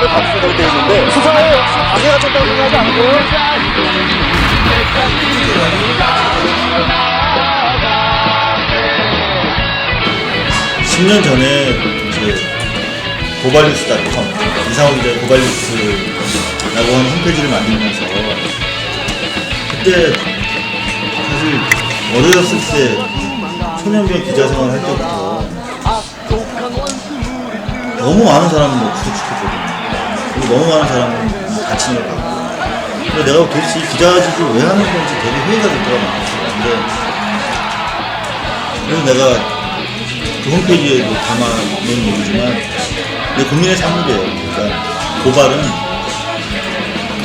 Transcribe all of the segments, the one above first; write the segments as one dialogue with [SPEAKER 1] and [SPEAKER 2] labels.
[SPEAKER 1] 전화를 받으셔도 돼 있는데 수사에 방해가 됐다고 생각하지 않고요?
[SPEAKER 2] 10년 전에 이제 고발뉴스닷컴 이상호 기자 고발뉴스라고 하는 홈페이지를 만들면서 그때 사실 어렸을 때 초년병 기자 생활 할 때부터 너무 많은 사람을 뭐 구속시켰거든요. 너무 많은 다친 걸 봤고. 근데 내가 도대체 이 기자직을 왜 하는 건지 되게 회의가 됐더라고요. 근데 그래서 내가 그 홈페이지에도 담아놓은 얘기지만 내 국민의 삶이래요. 그러니까 고발은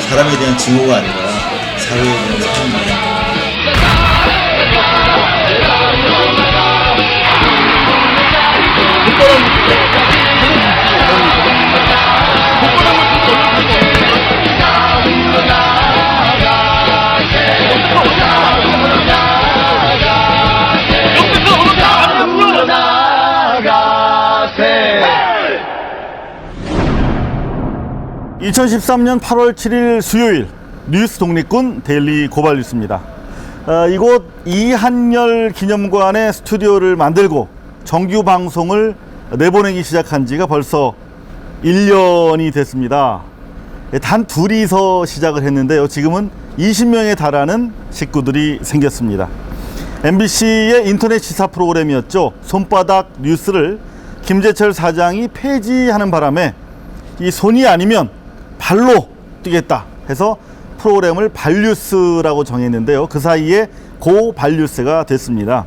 [SPEAKER 2] 사람에 대한 징후가 아니라 사회에 대한 삶이에요.
[SPEAKER 3] 2013년 8월 7일 수요일 뉴스 독립군 데일리 고발 뉴스입니다. 어, 이곳 이한열 기념관의 스튜디오를 만들고 정규 방송을 내보내기 시작한 지가 벌써 1년이 됐습니다. 예, 단 둘이서 시작을 했는데요. 지금은 20명에 달하는 식구들이 생겼습니다. MBC의 인터넷 시사 프로그램이었죠. 손바닥 뉴스를 김재철 사장이 폐지하는 바람에 이 손이 아니면 발로 뛰겠다 해서 프로그램을 발뉴스라고 정했는데요. 그 사이에 고발뉴스가 됐습니다.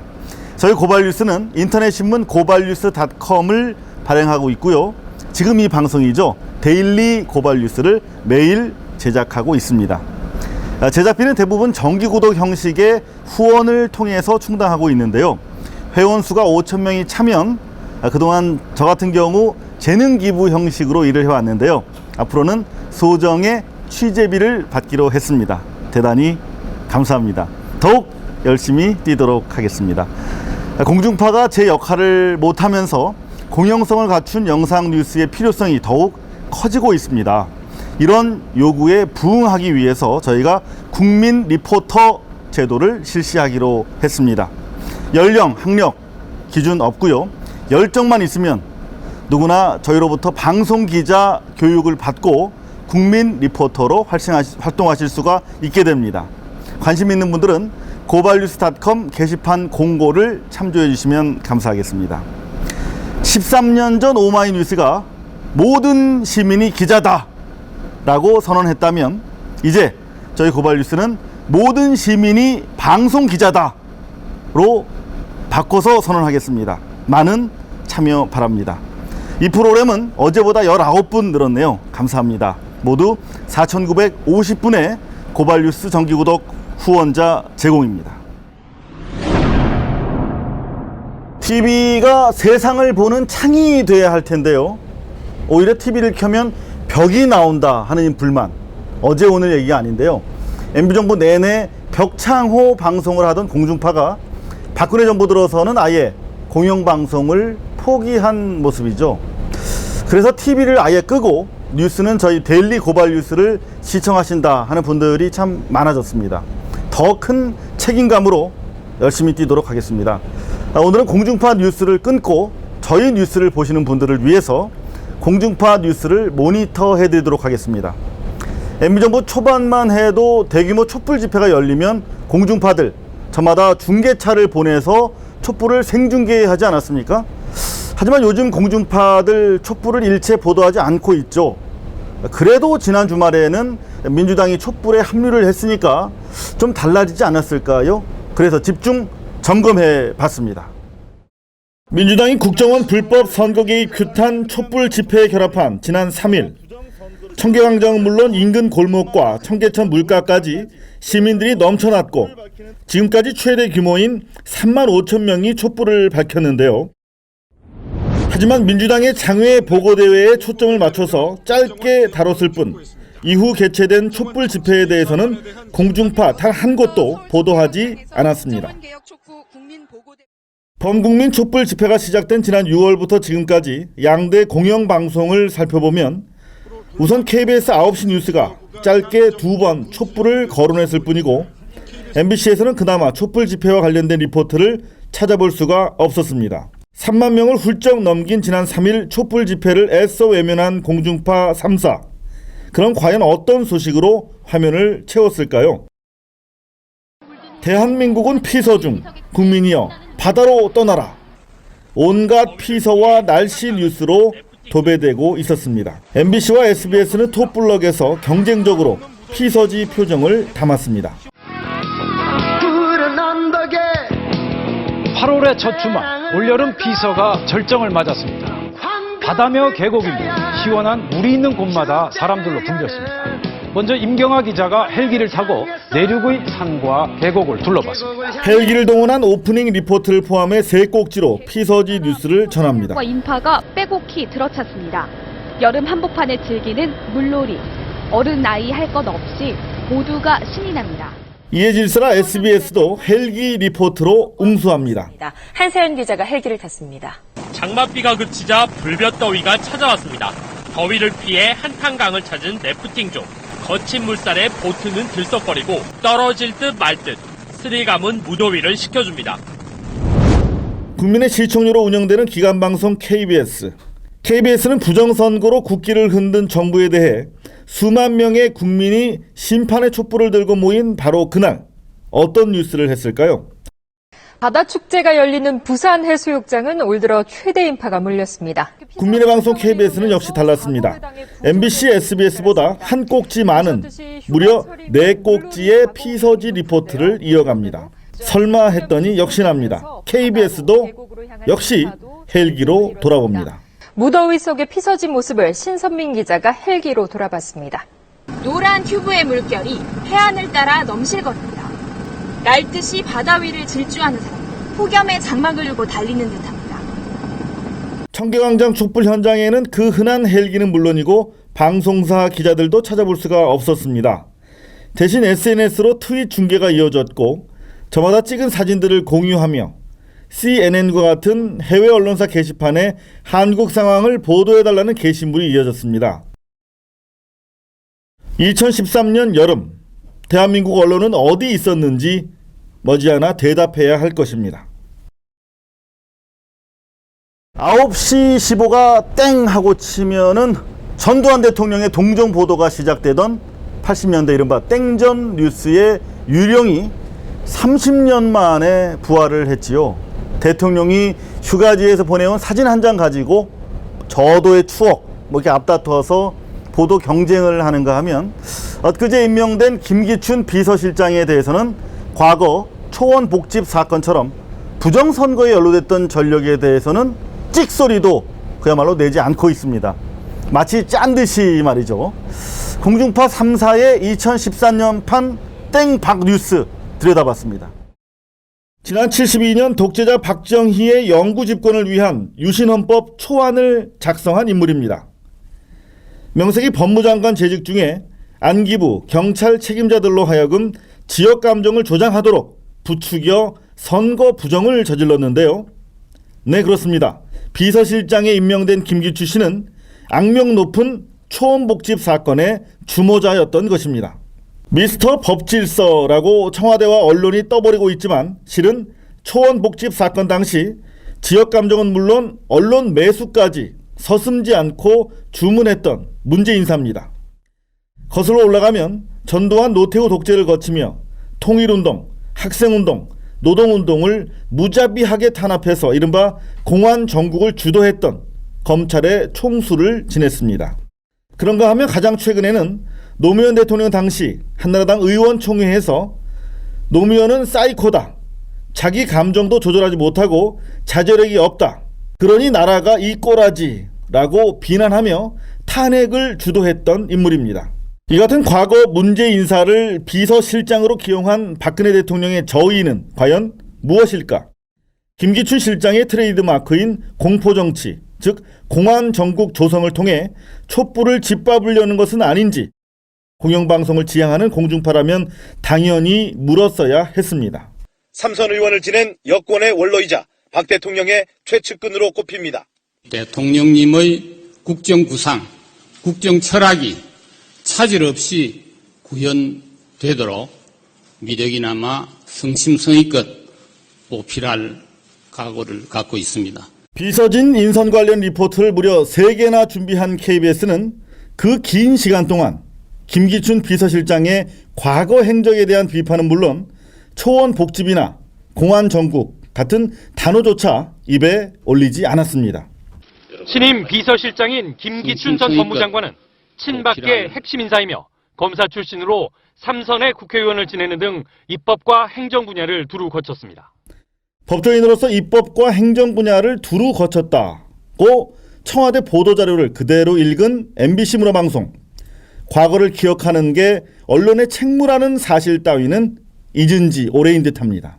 [SPEAKER 3] 저희 고발뉴스는 인터넷 신문 고발뉴스닷컴을 발행하고 있고요. 지금 이 방송이죠. 데일리 고발뉴스를 매일 제작하고 있습니다. 아, 제작비는 대부분 정기 구독 형식의 후원을 통해서 충당하고 있는데요. 회원 수가 5천 명이 차면 아, 그동안 저 같은 경우 재능 기부 형식으로 일을 해왔는데요. 앞으로는 소정의 취재비를 받기로 했습니다. 대단히 감사합니다. 더욱 열심히 뛰도록 하겠습니다. 아, 공중파가 제 역할을 못하면서 공영성을 갖춘 영상 뉴스의 필요성이 더욱 커지고 있습니다. 이런 요구에 부응하기 위해서 저희가 국민 리포터 제도를 실시하기로 했습니다. 연령, 학력 기준 없고요. 열정만 있으면 누구나 저희로부터 방송 기자 교육을 받고 국민 리포터로 활동하실 수가 있게 됩니다. 관심 있는 분들은 고발뉴스닷컴 게시판 공고를 참조해 주시면 감사하겠습니다. 13년 전 오마이뉴스가 모든 시민이 기자다 라고 선언했다면 이제 저희 고발뉴스는 모든 시민이 방송 기자다로 바꿔서 선언하겠습니다. 많은 참여 바랍니다. 이 프로그램은 어제보다 19분 늘었네요. 감사합니다. 모두 4,950분의 고발뉴스 정기구독 후원자 제공입니다. TV가 세상을 보는 창이 돼야 할 텐데요. 오히려 TV를 켜면 벽이 나온다 하는 불만. 어제 오늘 얘기가 아닌데요. MB 정부 내내 벽창호 방송을 하던 공중파가 박근혜 정부 들어서는 아예 공영방송을 포기한 모습이죠. 그래서 TV를 아예 끄고 뉴스는 저희 데일리 고발 뉴스를 시청하신다 하는 분들이 참 많아졌습니다. 더 큰 책임감으로 열심히 뛰도록 하겠습니다. 아, 오늘은 공중파 뉴스를 끊고 저희 뉴스를 보시는 분들을 위해서 공중파 뉴스를 모니터 해 드리도록 하겠습니다. MB정부 초반만 해도 대규모 촛불 집회가 열리면 공중파들 저마다 중계차를 보내서 촛불을 생중계하지 않았습니까? 하지만 요즘 공중파들 촛불을 일체 보도하지 않고 있죠. 그래도 지난 주말에는 민주당이 촛불에 합류를 했으니까 좀 달라지지 않았을까요? 그래서 집중 점검해 봤습니다. 민주당이 국정원 불법 선거 개입 규탄 촛불 집회에 결합한 지난 3일 청계광장은 물론 인근 골목과 청계천 물가까지 시민들이 넘쳐났고 지금까지 최대 규모인 3만 5천 명이 촛불을 밝혔는데요. 하지만 민주당의 장외 보고대회에 초점을 맞춰서 짧게 다뤘을 뿐 이후 개최된 촛불 집회에 대해서는 공중파 단 한 곳도 보도하지 않았습니다. 범국민 촛불 집회가 시작된 지난 6월부터 지금까지 양대 공영 방송을 살펴보면 우선 KBS 9시 뉴스가 짧게 두 번 촛불을 거론했을 뿐이고 MBC에서는 그나마 촛불 집회와 관련된 리포트를 찾아볼 수가 없었습니다. 3만 명을 훌쩍 넘긴 지난 3일 촛불 집회를 애써 외면한 공중파 3사. 그럼 과연 어떤 소식으로 화면을 채웠을까요? 대한민국은 피서 중 국민이여 바다로 떠나라. 온갖 피서와 날씨 뉴스로 도배되고 있었습니다. MBC와 SBS는 톱블럭에서 경쟁적으로 피서지 표정을 담았습니다.
[SPEAKER 4] 8월의 첫 주말 올여름 피서가 절정을 맞았습니다. 바다며 계곡이며 시원한 물이 있는 곳마다 사람들로 붐볐습니다. 먼저 임경아 기자가 헬기를 타고 내륙의 산과 계곡을 둘러봤습니다.
[SPEAKER 3] 헬기를 동원한 오프닝 리포트를 포함해 세 꼭지로 피서지 뉴스를 전합니다.
[SPEAKER 5] 과 인파가 빼곡히 들어찼습니다. 여름 한복판에 즐기는 물놀이, 어른 나이 할 것 없이 모두가 신이 납니다.
[SPEAKER 3] 이에 질서라 SBS도 헬기 리포트로 응수합니다.
[SPEAKER 6] 한세연 기자가 헬기를 탔습니다.
[SPEAKER 7] 장맛비가 그치자 불볕더위가 찾아왔습니다. 더위를 피해 한탄강을 찾은 래프팅 중 거친 물살에 보트는 들썩거리고 떨어질 듯 말 듯 스릴감은 무더위를 식혀줍니다.
[SPEAKER 3] 국민의 시청료로 운영되는 기관 방송 KBS. KBS는 부정선거로 국기를 흔든 정부에 대해 수만 명의 국민이 심판의 촛불을 들고 모인 바로 그날 어떤 뉴스를 했을까요?
[SPEAKER 6] 바다 축제가 열리는 부산 해수욕장은 올 들어 최대 인파가 몰렸습니다.
[SPEAKER 3] 국민의 방송 KBS는 역시 달랐습니다. MBC, SBS보다 한 꼭지 많은 무려 네 꼭지의 피서지 리포트를 이어갑니다. 설마 했더니 역시납니다. KBS도 역시 헬기로 돌아봅니다.
[SPEAKER 6] 무더위 속의 피서진 모습을 신선민 기자가 헬기로 돌아봤습니다.
[SPEAKER 8] 노란 튜브의 물결이 해안을 따라 넘실거립니다. 날듯이 바다 위를 질주하는 사람, 폭염에 장막을 들고 달리는 듯합니다.
[SPEAKER 3] 청계광장 촛불 현장에는 그 흔한 헬기는 물론이고 방송사 기자들도 찾아볼 수가 없었습니다. 대신 SNS로 트윗 중계가 이어졌고 저마다 찍은 사진들을 공유하며 CNN과 같은 해외 언론사 게시판에 한국 상황을 보도해달라는 게시물이 이어졌습니다. 2013년 여름 대한민국 언론은 어디 있었는지 머지않아 대답해야 할 것입니다. 9시 15가 땡 하고 치면은 전두환 대통령의 동정 보도가 시작되던 80년대 이른바 땡전 뉴스의 유령이 30년 만에 부활을 했지요. 대통령이 휴가지에서 보내온 사진 한 장 가지고 저도의 추억 뭐 이렇게 앞다퉈서 보도 경쟁을 하는가 하면 엊그제 임명된 김기춘 비서실장에 대해서는 과거 초원 복집 사건처럼 부정선거에 연루됐던 전력에 대해서는 찍소리도 그야말로 내지 않고 있습니다. 마치 짠 듯이 말이죠. 공중파 3사의 2014년판 땡박 뉴스 들여다봤습니다. 지난 72년 독재자 박정희의 영구 집권을 위한 유신헌법 초안을 작성한 인물입니다. 명색이 법무장관 재직 중에 안기부 경찰 책임자들로 하여금 지역 감정을 조장하도록 부추겨 선거 부정을 저질렀는데요. 네, 그렇습니다. 비서실장에 임명된 김기추 씨는 악명 높은 초원복집 사건의 주모자였던 것입니다. 미스터 법질서라고 청와대와 언론이 떠버리고 있지만 실은 초원복집 사건 당시 지역 감정은 물론 언론 매수까지 서슴지 않고 주문했던 문제 인사입니다. 거슬러 올라가면 전두환 노태우 독재를 거치며 통일운동, 학생운동, 노동운동을 무자비하게 탄압해서 이른바 공안 정국을 주도했던 검찰의 총수를 지냈습니다. 그런가 하면 가장 최근에는 노무현 대통령 당시 한나라당 의원총회에서 노무현은 사이코다. 자기 감정도 조절하지 못하고 자제력이 없다. 그러니 나라가 이 꼴하지라고 비난하며 탄핵을 주도했던 인물입니다. 이 같은 과거 문제 인사를 비서실장으로 기용한 박근혜 대통령의 저의는 과연 무엇일까? 김기춘 실장의 트레이드 마크인 공포정치, 즉 공안 전국 조성을 통해 촛불을 짓밟으려는 것은 아닌지 공영방송을 지향하는 공중파라면 당연히 물었어야 했습니다.
[SPEAKER 9] 삼선 의원을 지낸 여권의 원로이자 박 대통령의 최측근으로 꼽힙니다.
[SPEAKER 10] 대통령님의 국정구상, 국정 철학이 차질 없이 구현되도록 미력이나마 성심성의껏 보필할 각오를 갖고 있습니다.
[SPEAKER 3] 비서진 인선 관련 리포트를 무려 3개나 준비한 KBS는 그 긴 시간 동안 김기춘 비서실장의 과거 행적에 대한 비판은 물론 초원 복집이나 공안 전국 같은 단어조차 입에 올리지 않았습니다.
[SPEAKER 7] 신임 비서실장인 김기춘 전 법무장관은 친박계 핵심 인사이며 검사 출신으로 삼선의 국회의원을 지내는 등 입법과 행정 분야를 두루 거쳤습니다.
[SPEAKER 3] 법조인으로서 입법과 행정 분야를 두루 거쳤다고 청와대 보도자료를 그대로 읽은 MBC 문화방송. 과거를 기억하는 게 언론의 책무라는 사실 따위는 잊은 지 오래인 듯합니다.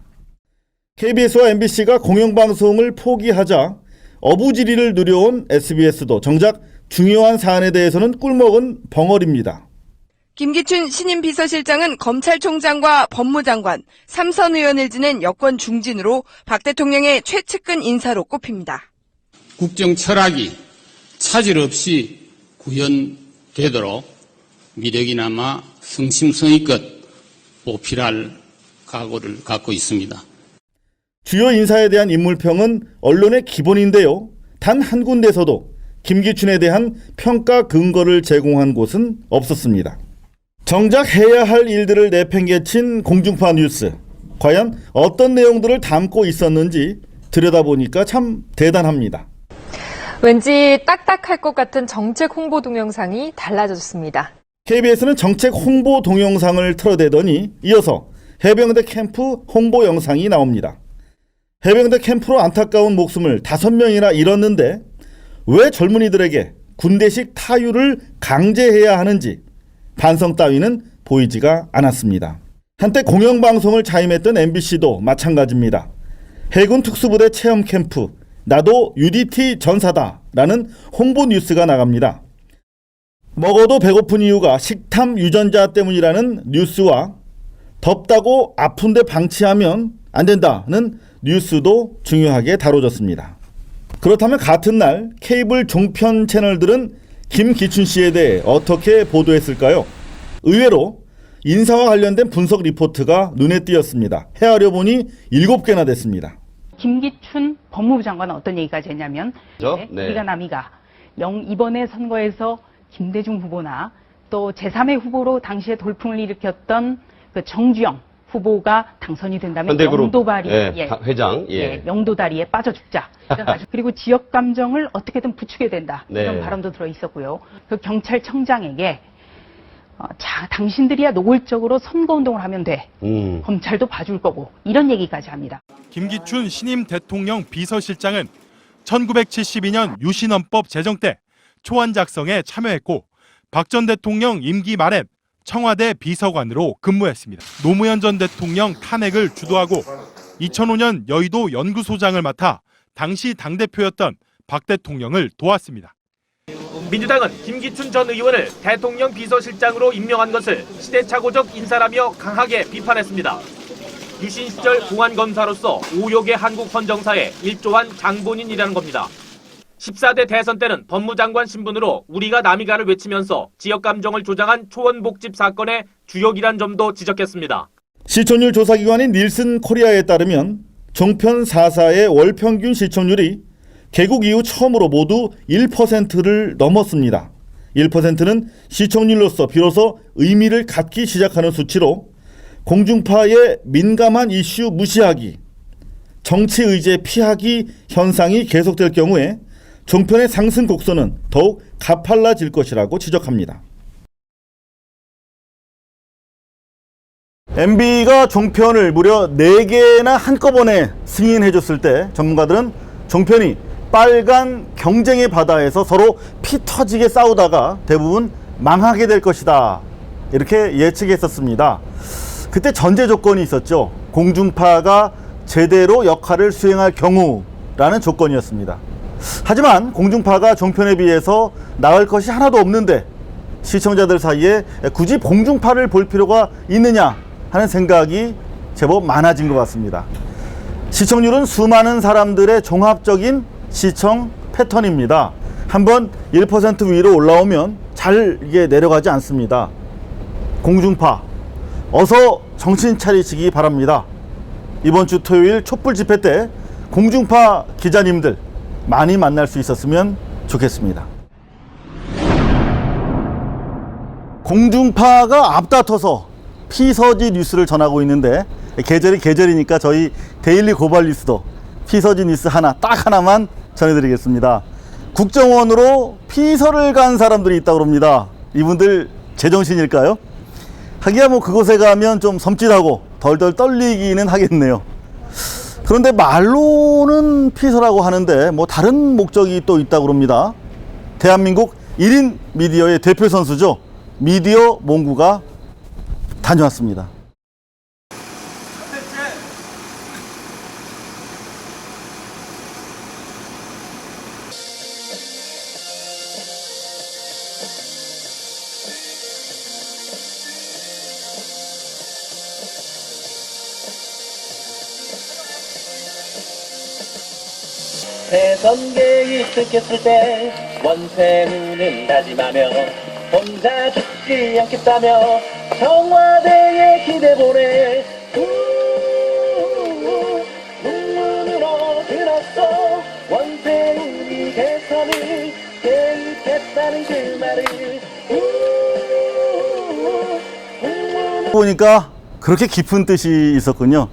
[SPEAKER 3] KBS와 MBC가 공영방송을 포기하자 어부지리를 누려온 SBS도 정작 중요한 사안에 대해서는 꿀먹은 벙어리입니다.
[SPEAKER 11] 김기춘 신임 비서실장은 검찰총장과 법무장관, 삼선 의원을 지낸 여권 중진으로 박 대통령의 최측근 인사로 꼽힙니다.
[SPEAKER 10] 국정 철학이 차질 없이 구현되도록 미력이나마 성심성의껏 보필할 각오를 갖고 있습니다.
[SPEAKER 3] 주요 인사에 대한 인물평은 언론의 기본인데요. 단 한 군데서도 김기춘에 대한 평가 근거를 제공한 곳은 없었습니다. 정작 해야 할 일들을 내팽개친 공중파 뉴스. 과연 어떤 내용들을 담고 있었는지 들여다보니까 참 대단합니다.
[SPEAKER 6] 왠지 딱딱할 것 같은 정책 홍보 동영상이 달라졌습니다.
[SPEAKER 3] KBS는 정책 홍보 동영상을 틀어대더니 이어서 해병대 캠프 홍보 영상이 나옵니다. 해병대 캠프로 안타까운 목숨을 다섯 명이나 잃었는데 왜 젊은이들에게 군대식 타유를 강제해야 하는지 반성 따위는 보이지가 않았습니다. 한때 공영방송을 자임했던 MBC도 마찬가지입니다. 해군 특수부대 체험 캠프 나도 UDT 전사다 라는 홍보 뉴스가 나갑니다. 먹어도 배고픈 이유가 식탐 유전자 때문이라는 뉴스와 덥다고 아픈데 방치하면 안 된다는 뉴스도 중요하게 다뤄졌습니다. 그렇다면 같은 날 케이블 종편 채널들은 김기춘 씨에 대해 어떻게 보도했을까요? 의외로 인사와 관련된 분석 리포트가 눈에 띄었습니다. 헤아려 보니 7개나 됐습니다.
[SPEAKER 12] 김기춘 법무부 장관은 어떤 얘기까지 했냐면
[SPEAKER 1] 그죠? 네.
[SPEAKER 12] 우리가 남이가 영 이번에 선거에서 김대중 후보나 또 제3의 후보로 당시에 돌풍을 일으켰던 그 정주영 후보가 당선이 된다면
[SPEAKER 1] 현대그룹
[SPEAKER 12] 영도다리
[SPEAKER 1] 예, 다- 회장 예.
[SPEAKER 12] 예, 영도다리에 빠져 죽자. 이런. 그리고 지역 감정을 어떻게든 부추게 된다.
[SPEAKER 1] 네.
[SPEAKER 12] 이런 발언도 들어 있었고요. 그 경찰청장에게 어, 자, 당신들이야 노골적으로 선거 운동을 하면 돼.
[SPEAKER 1] 음.
[SPEAKER 12] 검찰도 봐줄 거고 이런 얘기까지 합니다.
[SPEAKER 13] 김기춘 신임 대통령 비서실장은 1972년 유신헌법 제정 때 초안 작성에 참여했고 박 전 대통령 임기 말엔 청와대 비서관으로 근무했습니다. 노무현 전 대통령 탄핵을 주도하고 2005년 여의도 연구소장을 맡아 당시 당대표였던 박 대통령을 도왔습니다.
[SPEAKER 7] 민주당은 김기춘 전 의원을 대통령 비서실장으로 임명한 것을 시대착오적 인사라며 강하게 비판했습니다. 유신 시절 공안검사로서 오욕의 한국 헌정사에 일조한 장본인이라는 겁니다. 14대 대선 때는 법무장관 신분으로 우리가 남이가를 외치면서 지역 감정을 조장한 초원복집 사건의 주역이란 점도 지적했습니다.
[SPEAKER 3] 시청률 조사기관인 닐슨 코리아에 따르면 종편 4사의 월 평균 시청률이 개국 이후 처음으로 모두 1%를 넘었습니다. 1%는 시청률로서 비로소 의미를 갖기 시작하는 수치로 공중파의 민감한 이슈 무시하기, 정치 의제 피하기 현상이 계속될 경우에 종편의 상승 곡선은 더욱 가팔라질 것이라고 지적합니다. MB가 종편을 무려 4개나 한꺼번에 승인해 줬을 때 전문가들은 종편이 빨간 경쟁의 바다에서 서로 피 터지게 싸우다가 대부분 망하게 될 것이다. 이렇게 예측했었습니다. 그때 전제 조건이 있었죠. 공중파가 제대로 역할을 수행할 경우라는 조건이었습니다. 하지만 공중파가 종편에 비해서 나을 것이 하나도 없는데 시청자들 사이에 굳이 공중파를 볼 필요가 있느냐 하는 생각이 제법 많아진 것 같습니다. 시청률은 수많은 사람들의 종합적인 시청 패턴입니다. 한번 1% 위로 올라오면 잘 이게 내려가지 않습니다. 공중파 어서 정신 차리시기 바랍니다. 이번 주 토요일 촛불 집회 때 공중파 기자님들 많이 만날 수 있었으면 좋겠습니다. 공중파가 앞다퉈서 피서지 뉴스를 전하고 있는데 계절이 계절이니까 저희 데일리 고발 뉴스도 피서지 뉴스 하나 딱 하나만 전해드리겠습니다. 국정원으로 피서를 간 사람들이 있다고 합니다. 이분들 제정신일까요? 하기야 뭐 그곳에 가면 좀 섬찟하고 덜덜 떨리기는 하겠네요. 그런데 말로는 피서라고 하는데 뭐 다른 목적이 또 있다고 합니다. 대한민국 1인 미디어의 대표 선수죠. 미디어 몽구가 다녀왔습니다.
[SPEAKER 14] 대선계에 있었을 때 원세훈은 다짐하며 혼자 죽지 않겠다며 청와대에 기대 보내 우우우 문문으로 들었어 원세훈이 대선을 개입했다는 그 말을
[SPEAKER 3] 보니까 그렇게 깊은 뜻이 있었군요.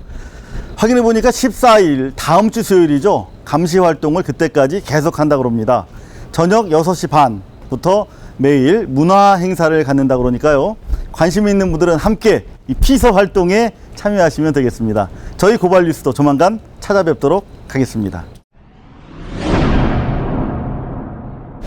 [SPEAKER 3] 확인해 보니까 14일 다음 주 수요일이죠. 감시 활동을 그때까지 계속한다고 합니다. 저녁 6시 반부터 매일 문화 행사를 갖는다고 그러니까요. 관심 있는 분들은 함께 이 피서 활동에 참여하시면 되겠습니다. 저희 고발 뉴스도 조만간 찾아뵙도록 하겠습니다.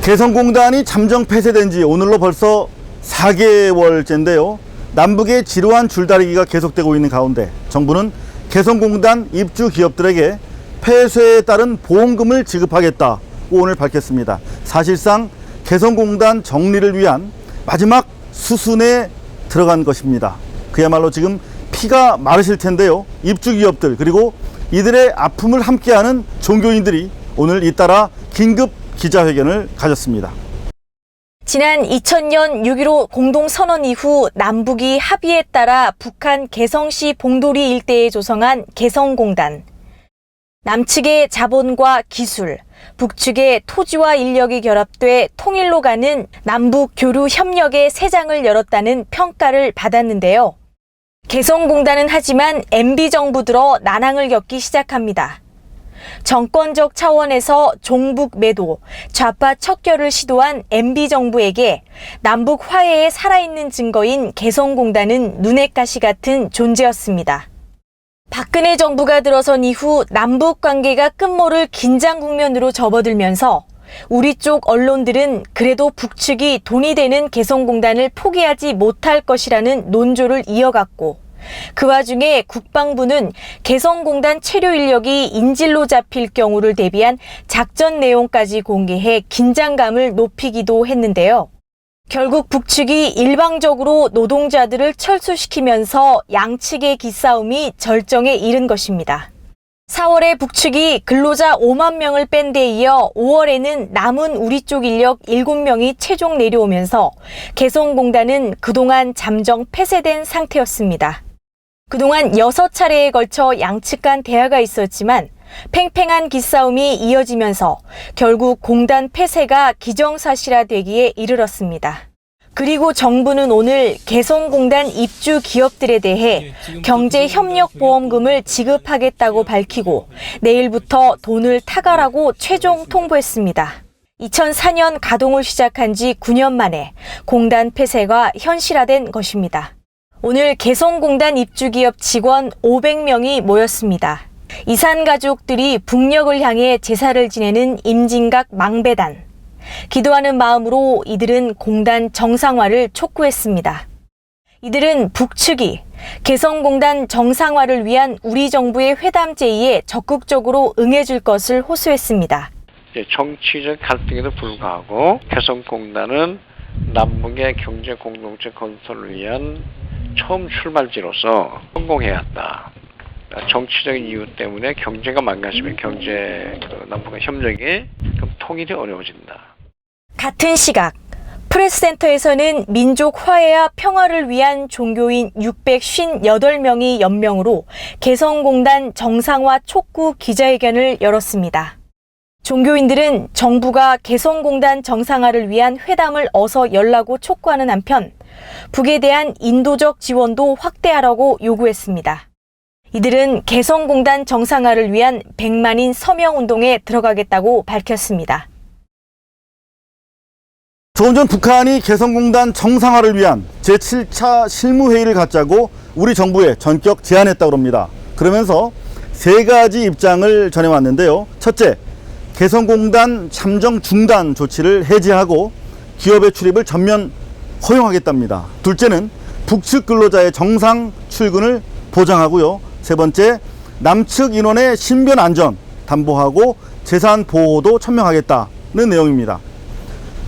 [SPEAKER 3] 개성공단이 잠정 폐쇄된 지 오늘로 벌써 4개월째인데요. 남북의 지루한 줄다리기가 계속되고 있는 가운데 정부는 개성공단 입주 기업들에게 폐쇄에 따른 보험금을 지급하겠다고 오늘 밝혔습니다. 사실상 개성공단 정리를 위한 마지막 수순에 들어간 것입니다. 그야말로 지금 피가 마르실 텐데요. 입주 기업들 그리고 이들의 아픔을 함께하는 종교인들이 오늘 잇따라 긴급 기자회견을 가졌습니다.
[SPEAKER 15] 지난 2000년 6.15 공동선언 이후 남북이 합의에 따라 북한 개성시 봉도리 일대에 조성한 개성공단. 남측의 자본과 기술, 북측의 토지와 인력이 결합돼 통일로 가는 남북 교류 협력의 새 장을 열었다는 평가를 받았는데요. 개성공단은 하지만 MB 정부 들어 난항을 겪기 시작합니다. 정권적 차원에서 종북 매도, 좌파 척결을 시도한 MB 정부에게 남북 화해에 살아있는 증거인 개성공단은 눈엣 가시 같은 존재였습니다. 박근혜 정부가 들어선 이후 남북 관계가 끝모를 긴장 국면으로 접어들면서 우리 쪽 언론들은 그래도 북측이 돈이 되는 개성공단을 포기하지 못할 것이라는 논조를 이어갔고 그 와중에 국방부는 개성공단 체류 인력이 인질로 잡힐 경우를 대비한 작전 내용까지 공개해 긴장감을 높이기도 했는데요. 결국 북측이 일방적으로 노동자들을 철수시키면서 양측의 기싸움이 절정에 이른 것입니다. 4월에 북측이 근로자 5만 명을 뺀 데 이어 5월에는 남은 우리 쪽 인력 7명이 최종 내려오면서 개성공단은 그동안 잠정 폐쇄된 상태였습니다. 그동안 6차례에 걸쳐 양측 간 대화가 있었지만 팽팽한 기싸움이 이어지면서 결국 공단 폐쇄가 기정사실화되기에 이르렀습니다. 그리고 정부는 오늘 개성공단 입주 기업들에 대해 경제협력보험금을 지급하겠다고 밝히고 내일부터 돈을 타가라고 최종 통보했습니다. 2004년 가동을 시작한 지 9년 만에 공단 폐쇄가 현실화된 것입니다. 오늘 개성공단 입주기업 직원 500명이 모였습니다. 이산 가족들이 북녘을 향해 제사를 지내는 임진각 망배단. 기도하는 마음으로 이들은 공단 정상화를 촉구했습니다. 이들은 북측이 개성공단 정상화를 위한 우리 정부의 회담 제의에 적극적으로 응해줄 것을 호소했습니다.
[SPEAKER 16] 정치적 갈등에도 불구하고 개성공단은 남북의 경제 공동체 건설을 위한 처음 출발지로서 성공해야 한다. 정치적인 이유 때문에 경제가 망가지면 경제 그 남북의 협력이 그럼 통일이 어려워진다.
[SPEAKER 15] 같은 시각 프레스센터에서는 민족 화해와 평화를 위한 종교인 658명이 연명으로 개성공단 정상화 촉구 기자회견을 열었습니다. 종교인들은 정부가 개성공단 정상화를 위한 회담을 어서 열라고 촉구하는 한편 북에 대한 인도적 지원도 확대하라고 요구했습니다. 이들은 개성공단 정상화를 위한 100만인 서명 운동에 들어가겠다고 밝혔습니다.
[SPEAKER 3] 조금 전 북한이 개성공단 정상화를 위한 제7차 실무회의를 갖자고 우리 정부에 전격 제안했다고 합니다. 그러면서 세 가지 입장을 전해왔는데요. 첫째, 개성공단 잠정 중단 조치를 해제하고 기업의 출입을 전면 허용하겠답니다. 둘째는 북측 근로자의 정상 출근을 보장하고요. 세 번째, 남측 인원의 신변 안전 담보하고 재산 보호도 천명하겠다는 내용입니다.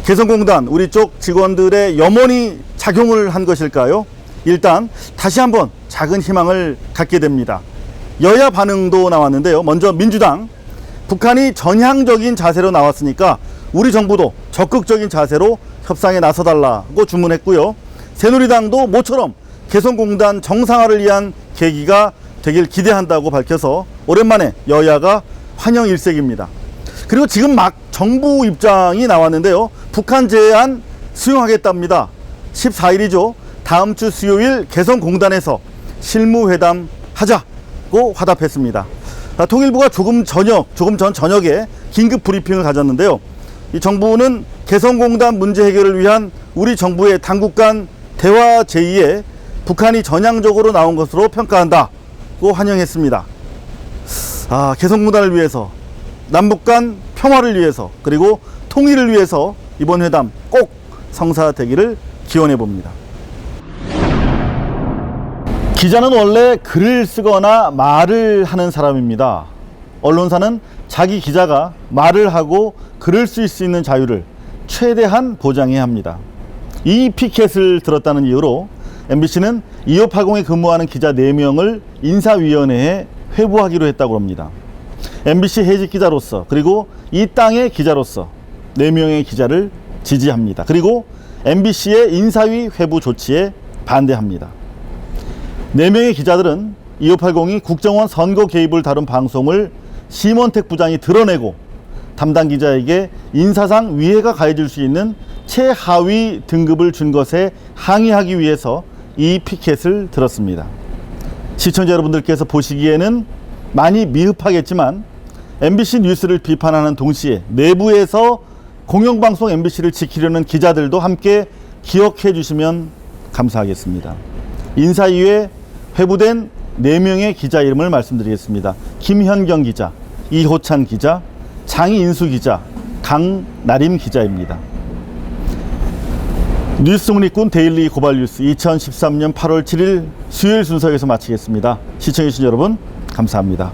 [SPEAKER 3] 개성공단 우리 쪽 직원들의 염원이 작용을 한 것일까요? 일단 다시 한번 작은 희망을 갖게 됩니다. 여야 반응도 나왔는데요. 먼저 민주당 북한이 전향적인 자세로 나왔으니까 우리 정부도 적극적인 자세로 협상에 나서달라고 주문했고요. 새누리당도 모처럼 개성공단 정상화를 위한 계기가 되길 기대한다고 밝혀서 오랜만에 여야가 환영 일색입니다. 그리고 지금 막 정부 입장이 나왔는데요. 북한 제안 수용하겠답니다. 14일이죠. 다음 주 수요일 개성공단에서 실무회담 하자고 화답했습니다. 아, 통일부가 조금 저녁, 조금 전 저녁에 긴급 브리핑을 가졌는데요. 이 정부는 개성공단 문제 해결을 위한 우리 정부의 당국 간 대화 제의에 북한이 전향적으로 나온 것으로 평가한다 고 환영했습니다. 아, 개성공단을 위해서 남북 간 평화를 위해서 그리고 통일을 위해서 이번 회담 꼭 성사되기를 기원해 봅니다. 기자는 원래 글을 쓰거나 말을 하는 사람입니다. 언론사는 자기 기자가 말을 하고 글을 쓸 수 있는 자유를 최대한 보장해야 합니다. 이 피켓을 들었다는 이유로 MBC는 2580에 근무하는 기자 4명을 인사위원회에 회부하기로 했다고 합니다. MBC 해직 기자로서 그리고 이 땅의 기자로서 4명의 기자를 지지합니다. 그리고 MBC의 인사위 회부 조치에 반대합니다. 4명의 기자들은 2580이 국정원 선거 개입을 다룬 방송을 심원택 부장이 드러내고 담당 기자에게 인사상 위해가 가해질 수 있는 최하위 등급을 준 것에 항의하기 위해서 이 피켓을 들었습니다. 시청자 여러분들께서 보시기에는 많이 미흡하겠지만 MBC 뉴스를 비판하는 동시에 내부에서 공영방송 MBC를 지키려는 기자들도 함께 기억해 주시면 감사하겠습니다. 인사위에 회부된 4명의 기자 이름을 말씀드리겠습니다. 김현경 기자, 이호찬 기자, 장인수 기자, 강나림 기자입니다. 뉴스 독립군 데일리 고발 뉴스 2013년 8월 7일 수요일 순서에서 마치겠습니다. 시청해주신 여러분 감사합니다.